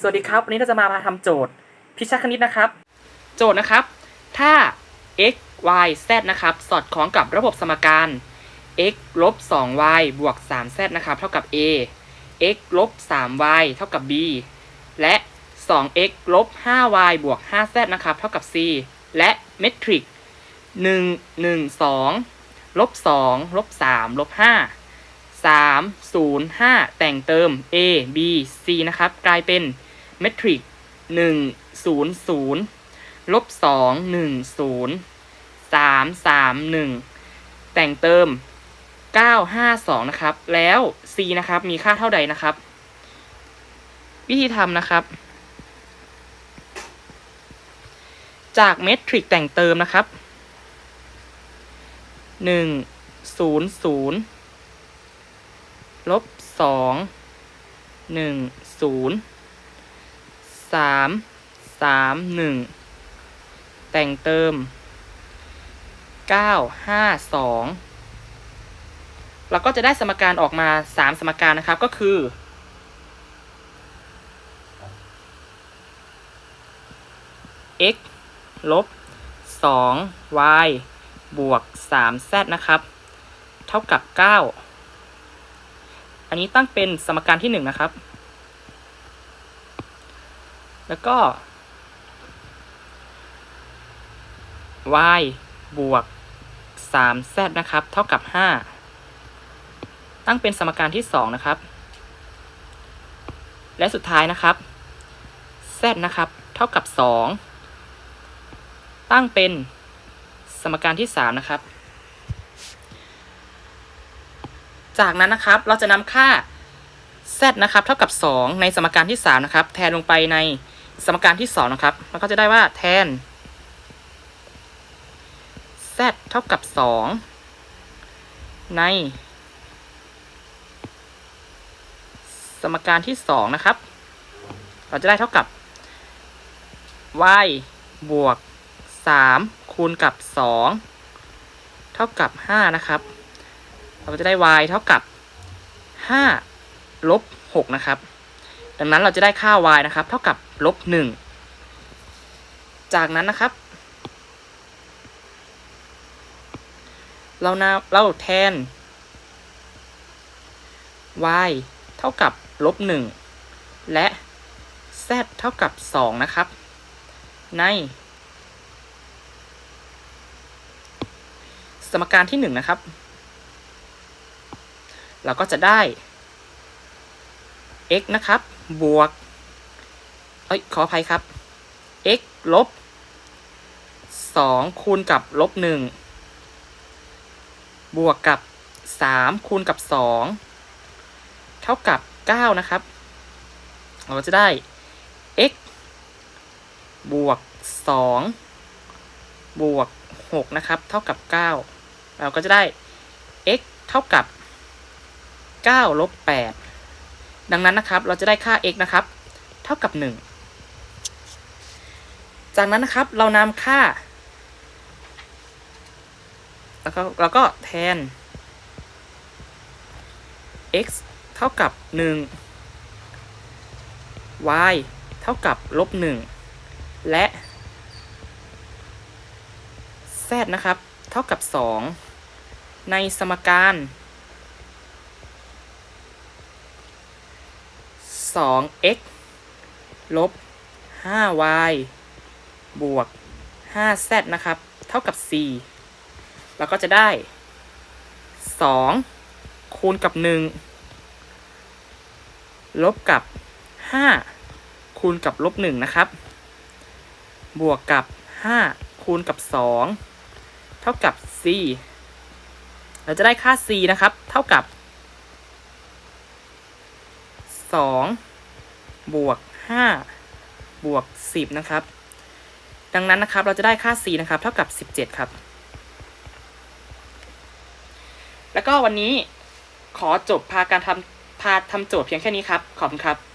สวัสดีครับ วันนี้เราจะมาทำโจทย์พิชคณิตนะครับ โจทย์นะครับ ถ้า x y z นะครับ สอดคล้องกับระบบสมการ x ลบ 2y บวก 3z นะครับ เท่ากับ a x ลบ 3y เท่ากับ b และ 2x ลบ 5y บวก 5z นะครับ เท่ากับ c และเมทริก1 1 2ลบ2ลบ3ลบ5 3 0 5 แต่งเติม a b c นะครับ กลายเป็นเมทริก1 0 0ลบ2 1 0 3 3 1 แต่งเติม 9 5 2 นะครับ แล้ว c นะครับ มีค่าเท่าใดนะครับ วิธีทำนะครับ จากเมทริกแต่งเติมนะครับ 1 0 0 ลบสองหนึ่งศูนย์สามสามหนึ่งแต่งเติมเก้าห้าสองเราก็จะได้สมการออกมาสามสมการนะครับก็คือ x ลบสอง y บวกสาม z นะครับ เท่ากับเก้า อันนี้ตั้งเป็นสมการที่หนึ่งนะครับ แล้วก็ y บวก 3z นะครับ เท่ากับ 5 ตั้งเป็นสมการที่สองนะครับ และสุดท้ายนะครับ z นะครับ เท่ากับ 2 ตั้งเป็นสมการที่สามนะครับ จากนั้นนะครับเราจะนำค่า z นะครับเท่ากับ 2 ในสมการที่ 3 นะครับ แทนลงไปในสมการที่ 2 นะครับแล้วก็จะได้ว่าแทน z เท่ากับ 2 ในสมการที่ 2 นะครับ เราจะได้เท่ากับ y บวก 3 คูณกับ 2 เท่ากับ 5 นะครับ เราจะได้ y เท่ากับ 5 ลบ 6 นะครับ ดังนั้นเราจะได้ค่า y นะครับ เท่ากับลบ 1 จากนั้นนะครับ เรานาเราแทน y เท่ากับลบ 1 และ z เท่ากับ 2 นะครับ ในสมการที่ 1 นะครับ เราก็จะได้ x นะครับ บวก เอ้ย ขออภัยครับ x ลบ 2 คูณกับลบ 1 บวกกับ 3 คูณกับ 2 เท่ากับ 9 นะครับ เราก็จะได้ x บวก 2 บวก 6 นะครับ เท่ากับ 9 เราก็จะได้ x เท่ากับ 9ลบ8ดังนั้นนะครับ เราจะได้ค่า x นะครับ เท่ากับ 1 จากนั้นนะครับเรานำค่า แล้วก็เราก็แทน x เท่ากับ 1 y เท่ากับลบ 1 และ z นะครับ เท่ากับ 2 ในสมการ 2x ลบ 5y บวก 5z นะครับ เท่ากับ c เราก็จะได้ 2 คูณกับ 1 ลบกับ 5 คูณกับลบ 1 นะครับ บวกกับ 5 คูณกับ 2 เท่ากับ c เราจะได้ค่า c นะครับ เท่ากับ 2 บวก5บวก10 นะครับ ดังนั้นนะครับเราจะได้ค่า c นะครับ เท่ากับ 17 ครับ แล้วก็วันนี้ขอจบพาการทำพาทำโจทย์เพียงแค่นี้ครับ ขอบคุณครับ